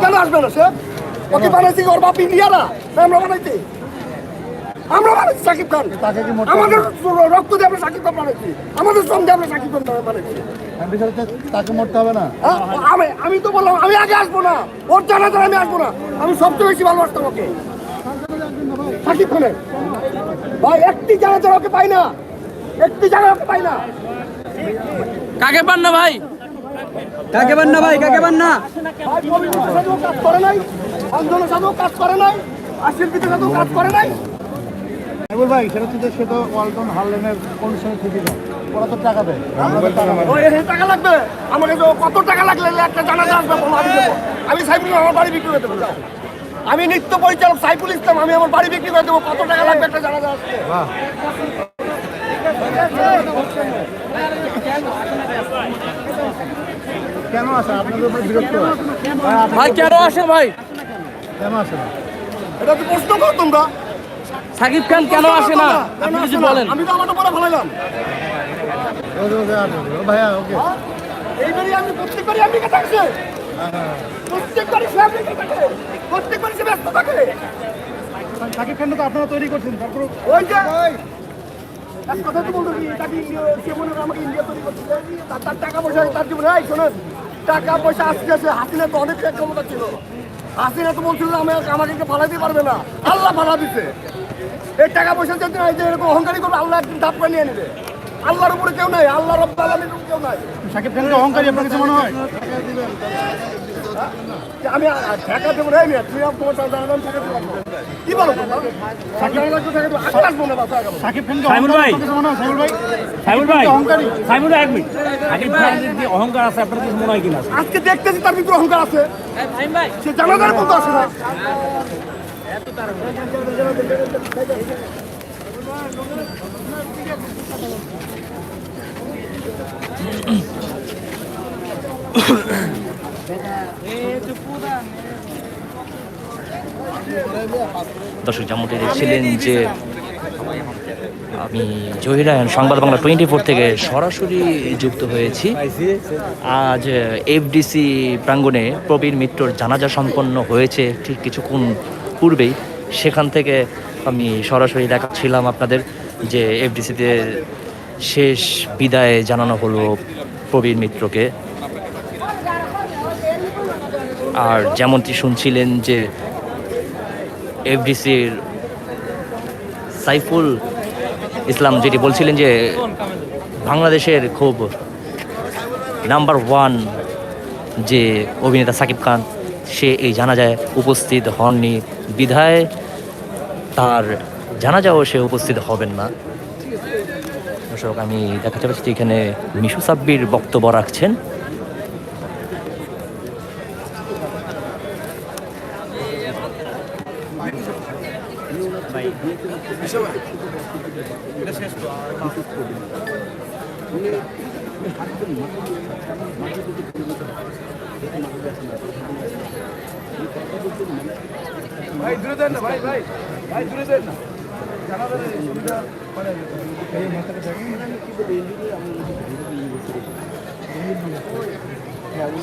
কেন আসবে না সে ওকে বানাইছি ওর বাপ ইন্ডিয়ারা আমরা বানাইছি আমরা বানাইছি সাকিব খান আমাদের রক্ত দিয়ে আমরা সাকিব খান বানাইছি আমাদের শ্রম দিয়ে আমরা সাকিব খান বানাইছি তাকে মরতে হবে না হ্যাঁ? আমি আমি তো বললাম আমি আগে আসব না ওর জানা তো আমি আসব না আমি সবচেয়ে বেশি ভালোবাসতাম ওকে সাকিব খানের ভাই একটি জানা ওকে পাই না একটি জায়গা ওকে পাই না কাকে পান না ভাই? কাকে পান না ভাই? কাকে পান না? কাজ করে নাই অঞ্জনের সাথেও কাজ করে নাই আর শিল্পীদের কাজ করে নাই ভাই সেটা তো সে তো ওয়ালটন হারলেনের কন্ডিশনে থেকে যায়। ওরা তো টাকা দেয়। লাগবে? আমাকে তো কত টাকা লাগলে একটা আসবে বলো আমি আমি সাইফুল আমার বাড়ি বিক্রি করে দেবো আমি নিত্য পরিচালক সাইফুল ইসলাম আমি আমার বাড়ি বিক্রি করে দেবো। কত টাকা লাগবে একটা জানাজা আসবে? কেন আসে? আপনাদের উপরে বিরক্ত ভাই, আপনি- ভাই কেন আসে ভাই? কেন আসে না? এটা তো প্রশ্ন করো তোমরা। সাকিব খান কেন আসে না? আপনি কিছু বলেন। আমি তো আমারটা বলে ফেলাইলাম। ভাইয়া ওকে। হ্যাঁ? এইবারই আমি প্রত্যেকবারই আমেরিকা থাকছে। প্রত্যেকবারই সে আমেরিকা থাকে। প্রত্যেকবারই সে ব্যস্ত থাকে। সাকিব খান তো আপনারা তৈরি করছেন তারপর ওই যে এক কথা তো বলতো কি তাকে ইন্ডিয়া- সে মনে আমাকে ইন্ডিয়া তৈরি করছে। তার তার টাকা পয়সা তার জীবনে এই শোনেন। টাকা পয়সা আসছে আসে হাসিনা তো অনেক ক্ষমতা ছিল। হাসিনা তো বলছিল আমি আমাকে কেউ ফালাইতে পারবে না। আল্লাহ ফালা দিছে। এই টাকা পয়সা যদি এই যে এরকম অহংকারী করবে, আল্লাহ একদিন ধাপ করে নিয়ে নেবে। আল্লাহর উপরে কেউ নাই আল্লাহ আলমীর কেউ নাই। অহংকারী আপনার মনে হয়? যে আমি ঢাকা দেবো না তুমি আমার তোমার সাথে দাঁড়ালাম ঢাকা দেবো কি বলো আমি অহংকারী মনে আছে আপনার কিছু মনে হয় কিনা আজকে দেখতেছি তার ভিতরে অহংকার আছে সে জানাজার মতো আসে না দর্শক যেমনটি দেখছিলেন যে, আমি জহিরায়ন সংবাদ বাংলা টোয়েন্টি ফোর থেকে সরাসরি যুক্ত হয়েছি। আজ এফডিসি প্রাঙ্গণে প্রবীর মিত্রর জানাজা সম্পন্ন হয়েছে ঠিক কিছুক্ষণ পূর্বেই। সেখান থেকে আমি সরাসরি দেখাচ্ছিলাম আপনাদের যে এফডিসিতে শেষ বিদায় জানানো হলো প্রবীর মিত্রকে। আর যেমনটি শুনছিলেন যে এফডিসির সাইফুল ইসলাম যেটি বলছিলেন যে বাংলাদেশের খুব নাম্বার ওয়ান যে অভিনেতা সাকিব খান, সে এই জানাজায় উপস্থিত হননি। বিধায় তার জানাজাও সে উপস্থিত হবেন না। দর্শক, আমি দেখাতে পাচ্ছি এখানে মিশু সাব্বির বক্তব্য রাখছেন। ভাই, দূরে দেন না, ভাই ভাই ভাই, দূরে দেন না। জানাবেন সুবিধা মানে এই মাথাটা কি বলব? আমি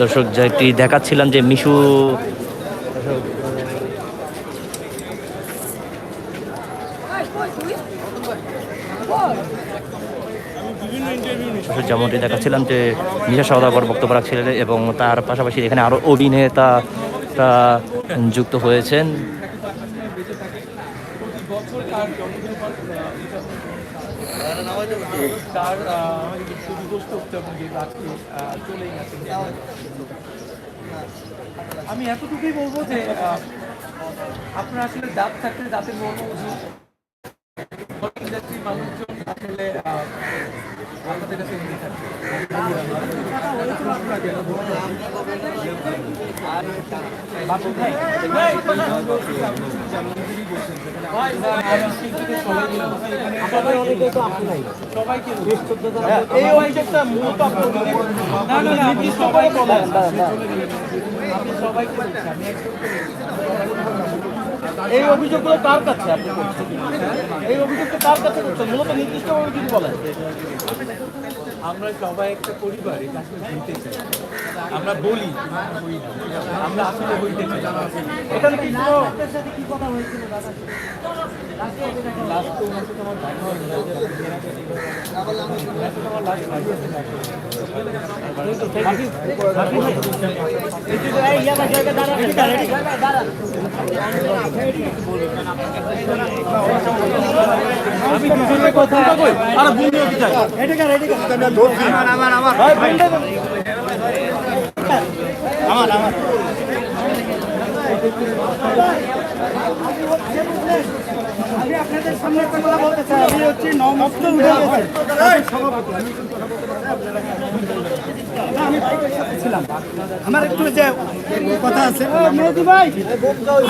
দর্শক যেটি দেখাচ্ছিলাম যে মিশু যেমনটি দেখাচ্ছিলাম যে মিশা সওদাগর বক্তব্য রাখছিলেন এবং তার পাশাপাশি এখানে আরও অভিনেতা যুক্ত হয়েছেন। তার আহ, গেছে। আমি এতটুকুই বলব যে আপনার আসলে দাঁত থাকলে দাঁতের মর্ম ইন্ডাস্ট্রির মানুষজন আসলে সবাই আমি এই অভিযোগগুলো কার কাছে? আপনি করছেন? এই অভিযোগটা কার কাছে করছেন? মূলত নির্দিষ্টভাবে যদি বলেন। আমরা সবাই একটা পরিবার এটা আসলে হইতে চাই। আমরা বলি আমরা আসলে হইতে চাই। এখানে কি কোনো লাস্ট তো আমার দেখা সাথে আমার লাস্ট ভাই আছে আমি আপনাদের সামনে একটা কথা বলতে চাই। আমি হচ্ছি নমস্ত উঠে আমার একটু যে কথা আছে,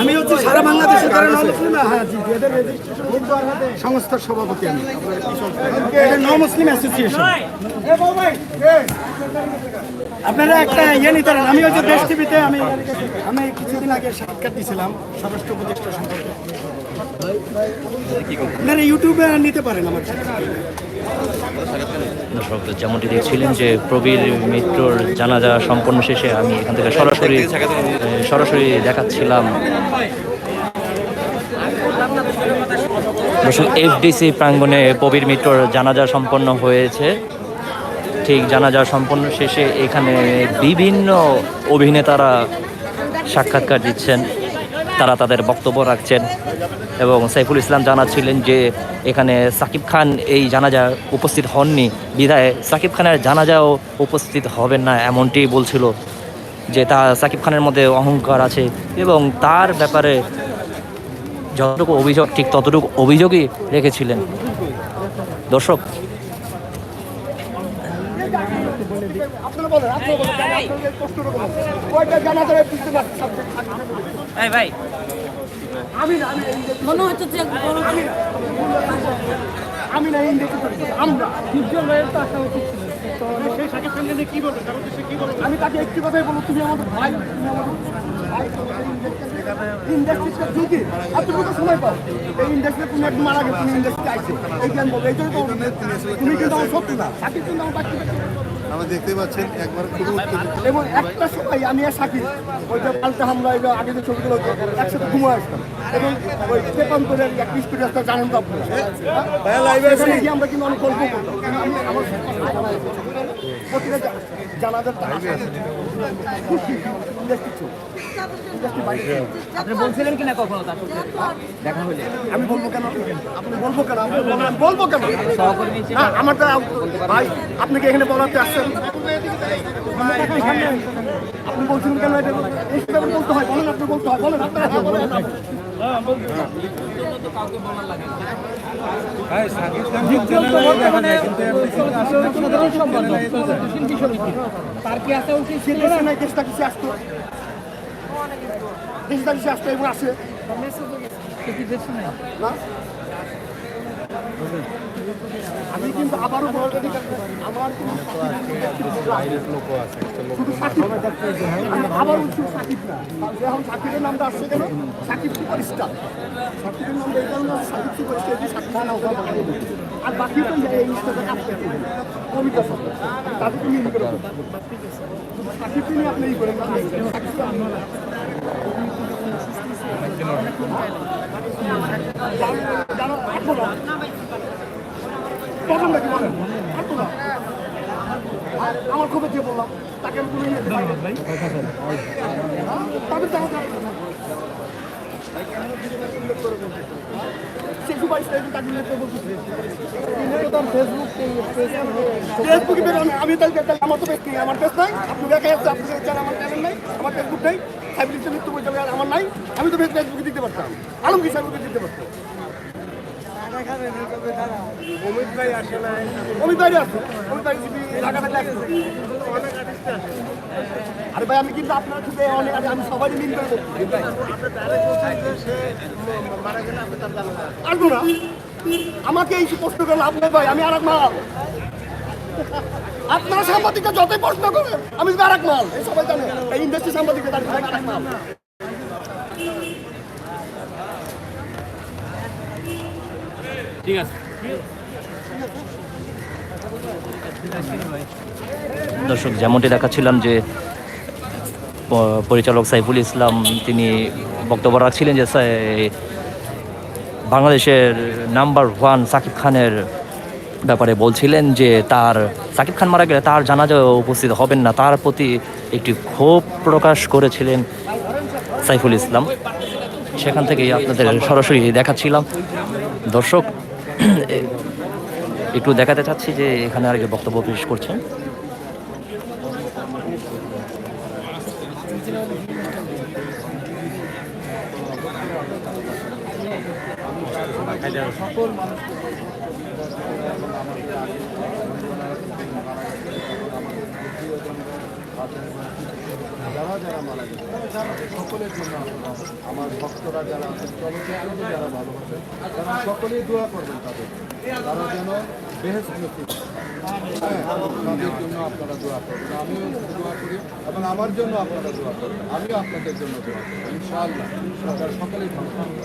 আমি হচ্ছে সারা নমুসলিম হ্যাঁ সংস্থার সভাপতি আমি। ন মুসলিম অ্যাসোসিয়েশন আপনারা একটা ইয়ে নিতে আমি হচ্ছে দেশ টিভিতে আমি আমি কিছুদিন আগে সাক্ষাৎ দিয়েছিলাম, স্বরাষ্ট্র উপদেষ্টা সম্পর্কে। আপনারা ইউটিউবে নিতে পারেন আমার যেমনটি দেখছিলেন যে প্রবীর মিত্রর জানাজা সম্পন্ন শেষে আমি এখান থেকে সরাসরি সরাসরি দেখাচ্ছিলাম। এফডিসি প্রাঙ্গণে প্রবীর মিত্রর জানাজা সম্পন্ন হয়েছে। ঠিক জানাজা সম্পন্ন শেষে এখানে বিভিন্ন অভিনেতারা সাক্ষাৎকার দিচ্ছেন। তারা তাদের বক্তব্য রাখছেন এবং সাইফুল ইসলাম জানাচ্ছিলেন যে এখানে সাকিব খান এই জানাজা উপস্থিত হননি। বিধায় সাকিব খানের জানাজাও উপস্থিত হবেন না এমনটি বলছিল যে তা সাকিব খানের মধ্যে অহংকার আছে এবং তার ব্যাপারে যতটুকু অভিযোগ, ঠিক ততটুকু অভিযোগই রেখেছিলেন। দর্শক। আপনারা বলেন আপনারা বলেন জানা আপনাদের প্রশ্নটা বলেন কয়টা জানা ধরে বুঝতে পারছি সাবজেক্ট এই ভাই আমি না আমি এই যে- মনে হচ্ছে যে বড় আমি তাকে একটি কথাই বলব তুমি আমাদের ভাই তুমি আমাদের ইন্ডাস্ট্রিটা ঢুকি আর তুমি তো সময় পাও। এই ইন্ডাস্ট্রি তুমি একদম মারা গেছো তুমি ইন্ডাস্ট্রিতে আইছো। এই জ্ঞান বলব এই জন্য তুমি কিন্তু আমার সত্যি না। সাকিব কিন্তু আমার বাকি আমরা দেখতে পাচ্ছেন একবার খুব এবং একটা সময় আমি আর সাকিব ওই যে পাল্টা হামলা এগুলো আগে যে ছবিগুলো হতো, একসাথে ঘুমো আসতাম। এবং ওই পেপান্তরের এক স্পিড রাস্তা জানেন তো আপনারা। সেখানে আমরা কিন্তু অনেক গল্প করতাম। আমার প্রতিটা জানাজার টাকা ছিল আপনি বলছিলেন কিনা কখনো তার সাথে? দেখা হলে। আমি বলব কেন? আপনি বলব কেন? আপনি আমি বলব কেন? না আমার তো ভাই আপনি কি এখানে বলাতে আসছেন? আপনি বলছিলেন কেন এটা? এই বলতে হয় বলেন আপনি বলতে হয় বলেন আপনারা হ্যাঁ বলেন। তার কি আসা উচিত দেশে নাই দেশটা কিছু আসতো? দেশটা কিছু আসতো এবং আসে না? আমি কিন্তু আবারও আমার আবার বলছি সাকিব না। এখন সাকিবের নামটা নামটা এই কারণে সাকিব সুপারস্টার সাকিব খান। আর বাকি তো এই সাকিবকে আপনি- জানো- জানো, আসব না। প্রথমটা কি বলেন? আসব না। আর আমার খবর দিয়ে বললাম তাকে আমি কোনো ইয়ে দিতে পারি না। হ্যাঁ? তাদের জানা দরকার। সুপারস্টার কিন্তু তাকে উল্লেখ করে বলতেছে। ফেসবুকে বের হন, আমি তাহলে তাহলে আমার তো নেই আমার পেজ নাই। আপনি দেখা যাচ্ছে আপনি আমার চ্যানেল নাই আমার ফেসবুক নেই। সাইবুল মৃত্যু বই আমার নাই। আমি তো ফেসবুকে দিতে পারতাম। আলমগীর সাহেবকে দিতে পারতাম। অমিত ভাই আসে না। অমিত ভাই আছে অমিত ভাই ঢাকা থাকলে আসতো। আরে ভাই আমি কিন্তু আপনার সাথে অনেক আগে আমি সবাই মিল করব আসব না। আমাকে এই প্রশ্ন করে লাভ নেই ভাই আমি আর এক মাল। আপনারা সাংবাদিকরা যতই প্রশ্ন করেন আমি আর এক মাল। এই সবাই জানে এই ইন্ডাস্ট্রি সাংবাদিকরা আর এক মাল। ঠিক আছে। দর্শক, যেমনটি দেখাচ্ছিলাম যে পরিচালক সাইফুল ইসলাম তিনি বক্তব্য রাখছিলেন যে বাংলাদেশের নাম্বার ওয়ান সাকিব খানের ব্যাপারে বলছিলেন যে, তার, সাকিব খান মারা গেলে তার জানাজা উপস্থিত হবেন না, তার প্রতি একটি ক্ষোভ প্রকাশ করেছিলেন সাইফুল ইসলাম। সেখান থেকেই আপনাদের সরাসরি দেখাচ্ছিলাম। দর্শক একটু দেখাতে চাচ্ছি যে এখানে আগে বক্তব্য পেশ করছেন। যারা যারা মারা গেছে সকলের জন্য আমার ভক্তরা যারা আছেন চলচ্চিত্রকে যারা ভালোবাসেন তারা সকলেই দোয়া করবেন তাদের। তারা যেন বেহেস নসিব হ্যাঁ, তাদের জন্য আপনারা দোয়া করবেন। আমিও দোয়া করি এবং আমার জন্য আপনারা দোয়া করবেন। আমিও আপনাদের জন্য দোয়া করি ইনশাআল্লাহ সরকার সকলেই ভালো থাকবে।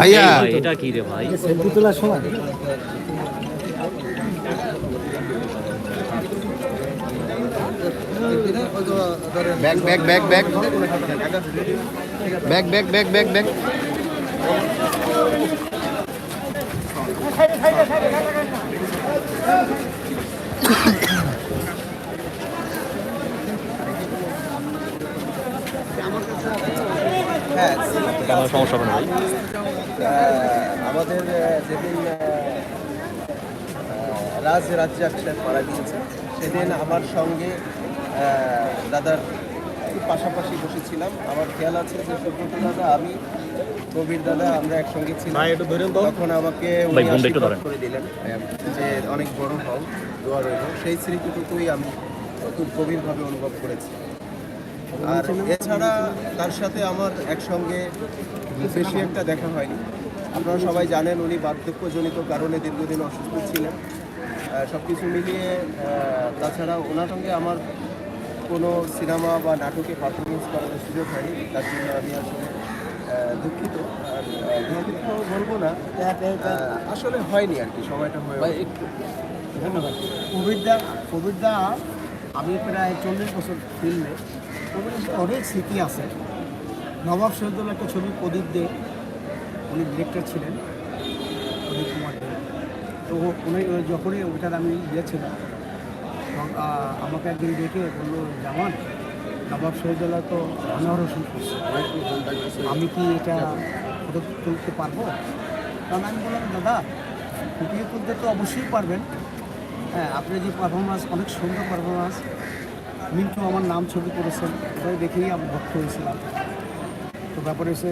ভাইয়া। এটা কি রে ভাই? Bag bag bag bag. Bag bag bag bag আমার সমস্যা হবে না ভাই? আমাদের যেদিন রাজ রাজ্জাক সাহেব মারা গিয়েছেন সেদিন আমার সঙ্গে দাদার পাশাপাশি বসেছিলাম। আমার খেয়াল আছে যে সুব্রত দাদা আমি কবির দাদা আমরা একসঙ্গে ছিলাম। তখন আমাকে। করে দিলেন। যে অনেক বড় হও দোয়া রইল। সেই স্মৃতিটুকুই আমি খুব গভীরভাবে অনুভব করেছি। আর এছাড়া তার সাথে আমার একসঙ্গে বেশি একটা দেখা হয়নি। আপনারা সবাই জানেন উনি বার্ধক্যজনিত কারণে দীর্ঘদিন অসুস্থ ছিলেন। সব কিছু মিলিয়ে তাছাড়া ওনার সঙ্গে আমার কোনো সিনেমা বা নাটকে পারফরমেন্স করার সুযোগ হয়নি। তার জন্য আমি আসলে দুঃখিত। আর বলব না। আসলে হয়নি আর কি, সময়টা হয়ে। ধন্যবাদ। কবিরদা কবিরদা আমি প্রায় চল্লিশ বছর ফিল্মে অনেক স্মৃতি আছে। নবাব শহীদুল্লাহ একটা ছবি, প্রদীপ দে। উনি ডিরেক্টর ছিলেন, প্রদীপ কুমার দে। তো উনি, যখনই ওইটার আমি গিয়েছিলাম ছিলাম আমাকে একদিন ডেকে বলল, জামান, নবাব শহীদুল্লাহ তো আনোয়ার আমি কি এটা ফটো তুলতে পারব? কারণ আমি বললাম, দাদা ফুটিয়ে তুলতে তো অবশ্যই পারবেন। হ্যাঁ আপনি যে পারফরমেন্স অনেক সুন্দর পারফরমেন্স মিন্টু আমার নাম ছবি করেছেন ওটাই দেখেই আমি ভক্ত হয়েছিলাম। তো ব্যাপারে সে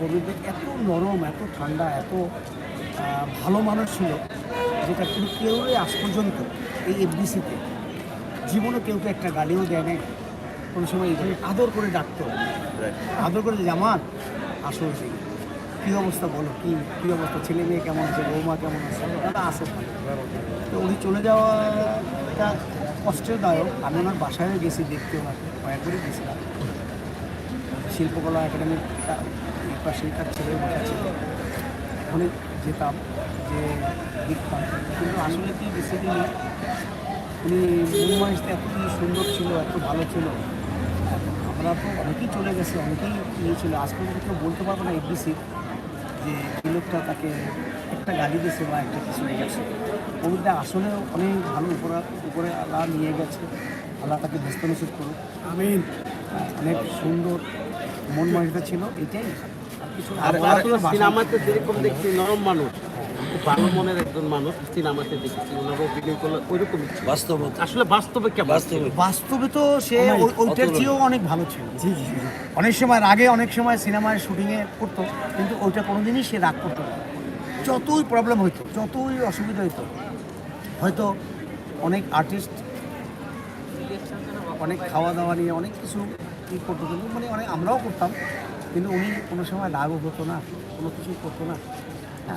কবিদের এত নরম এত ঠান্ডা এত ভালো মানুষ ছিল যেটা কিন্তু কেউ আজ পর্যন্ত এই এফডিসিতে জীবনে কেউ একটা গালিও দেয় নাই। কোনো সময় এখানে আদর করে ডাকতো। আদর করে জামান আসো এসে কী অবস্থা বলো? কী কী অবস্থা? ছেলে মেয়ে কেমন আছে? বৌমা কেমন আছে? দাদা আসো। তো উনি চলে যাওয়াটা কষ্টদায়ক। আমি ওনার বাসায় গেছি দেখতে ওনাকে কয়েকবারই গেছিলাম। শিল্পকলা একাডেমির পাশে তার ছেলে বসা ওখানে যেতাম, যে দেখতাম। কিন্তু আসলে কি বেসিক্যালি উনি মুম্বাইতে এত সুন্দর ছিল, এত ভালো ছিল। আমরা তো অনেকেই চলে গেছে, অনেকেই ইয়ে ছিল আজ কেউ বলতে পারব না এফডিসি যে এই লোকটা তাকে একটা গাড়ি দিয়েছে বা একটা কিছু নিয়ে গেছে কবিতা আসলে অনেক ভালো উপরে উপরে আল্লাহ নিয়ে গেছে আল্লাহ তাকে ব্যস্ত নিষেধ করুক। আমি অনেক সুন্দর মন মহিতা ছিল এটাই। আর কিছু আর। সিনেমাতে যেরকম দেখছি নরম মানুষ। খুব ভালো মনের একজন মানুষ সিনেমাতে দেখেছি ওনার অভিনয় করলে ওইরকমই বাস্তব। আসলে বাস্তবে কেমন বাস্তবে। বাস্তবে তো সে ওই- ওইটার চেয়েও অনেক ভালো ছিল। জি জি অনেক সময় আগে অনেক সময় সিনেমায় শুটিংয়ে করতো কিন্তু ওইটা কোনোদিনই সে রাগ করতো না। যতই প্রবলেম হইতো যতই অসুবিধা হইতো হয়তো অনেক আর্টিস্ট অনেক খাওয়া দাওয়া নিয়ে অনেক কিছু ই করতো কিন্তু মানে অনেক আমরাও করতাম কিন্তু উনি কোনো সময় রাগও হতো না কোনো কিছু করতো না।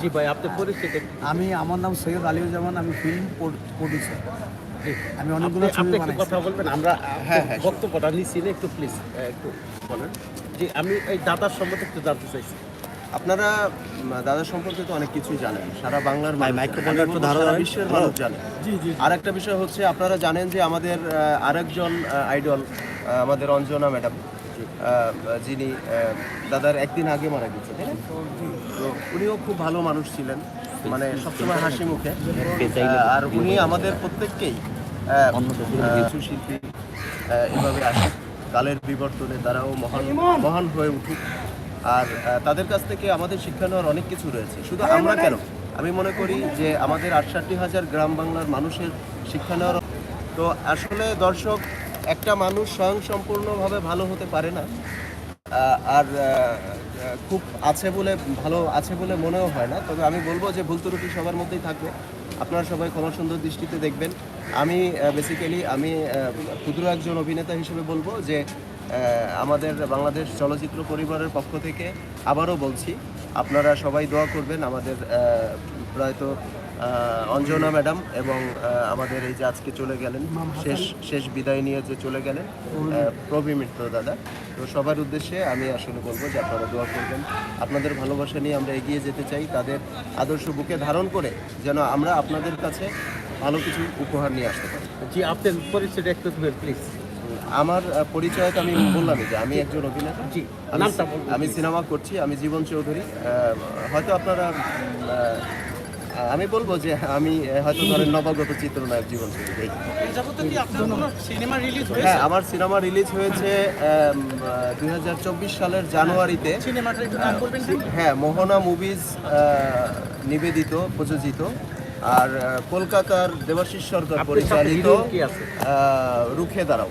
জি ভাই আপনার পরিস্থিতি আমি আমার নাম সৈয়দ আলিউজ্জামান আমি ফিল্ম প্রডিউসার আমি অনেকগুলো আপনি ছবি একটু কথা বলবেন আমরা হ্যাঁ হ্যাঁ বক্তব্যটা নিচ্ছি না একটু প্লিজ একটু বলেন। যে আমি এই দাদার সম্বন্ধে একটু জানতে চাইছি। আপনারা দাদা সম্পর্কে তো অনেক কিছুই জানেন। সারা বাংলার সারা বিশ্বের মানুষ জানে। আর একটা বিষয় হচ্ছে আপনারা জানেন যে আমাদের আরেকজন আইডল আমাদের অঞ্জনা ম্যাডাম যিনি দাদার একদিন আগে মারা গেছে তাই না? উনিও খুব ভালো মানুষ ছিলেন মানে সবসময় হাসি মুখে। আর উনি আমাদের প্রত্যেককেই কিছু শিল্পী এভাবে আসে। কালের বিবর্তনে তারাও মহান মহান হয়ে উঠুক। আর তাদের কাছ থেকে আমাদের শিক্ষা নেওয়ার অনেক কিছু রয়েছে। শুধু আমরা কেন? আমি মনে করি যে আমাদের আটষট্টি হাজার গ্রাম বাংলার মানুষের শিক্ষা নেওয়ার তো আসলে দর্শক একটা মানুষ স্বয়ং সম্পূর্ণভাবে ভালো হতে পারে না। আর খুব আছে বলে ভালো আছে বলে মনেও হয় না। তবে আমি বলব যে ভুল ত্রুটি সবার মধ্যেই থাকবে। আপনারা সবাই ক্ষমা সুন্দর দৃষ্টিতে দেখবেন। আমি বেসিক্যালি আমি ক্ষুদ্র একজন অভিনেতা হিসেবে বলব যে আমাদের বাংলাদেশ চলচ্চিত্র পরিবারের পক্ষ থেকে আবারও বলছি আপনারা সবাই দোয়া করবেন আমাদের আহ, প্রয়াত আহ, অঞ্জনা ম্যাডাম এবং আমাদের এই যে আজকে চলে গেলেন শেষ শেষ বিদায় নিয়ে যে চলে গেলেন আহ, মিত্র দাদা। তো সবার উদ্দেশ্যে আমি আসলে বলব যে আপনারা দোয়া করবেন। আপনাদের ভালোবাসা নিয়ে আমরা এগিয়ে যেতে চাই তাদের আদর্শ বুকে ধারণ করে যেন আমরা আপনাদের কাছে ভালো কিছু উপহার নিয়ে আসতে পারি। জি আপনার একটু প্লিজ আমার পরিচয় তো আমি বললামই যে আমি একজন অভিনেতা। জি আমি-। সিনেমা করছি আমি জীবন চৌধুরী। হয়তো আপনারা আমি বলব যে আমি হয়তো ধরেন নবাগত চিত্রনায়ক জীবন হ্যাঁ আমার সিনেমা রিলিজ হয়েছে দুই হাজার চব্বিশ সালের জানুয়ারিতে। হ্যাঁ মোহনা মুভিজ নিবেদিত প্রযোজিত। আর কলকাতার দেবাশিস সরকার পরিচালিত রুখে দাঁড়াও।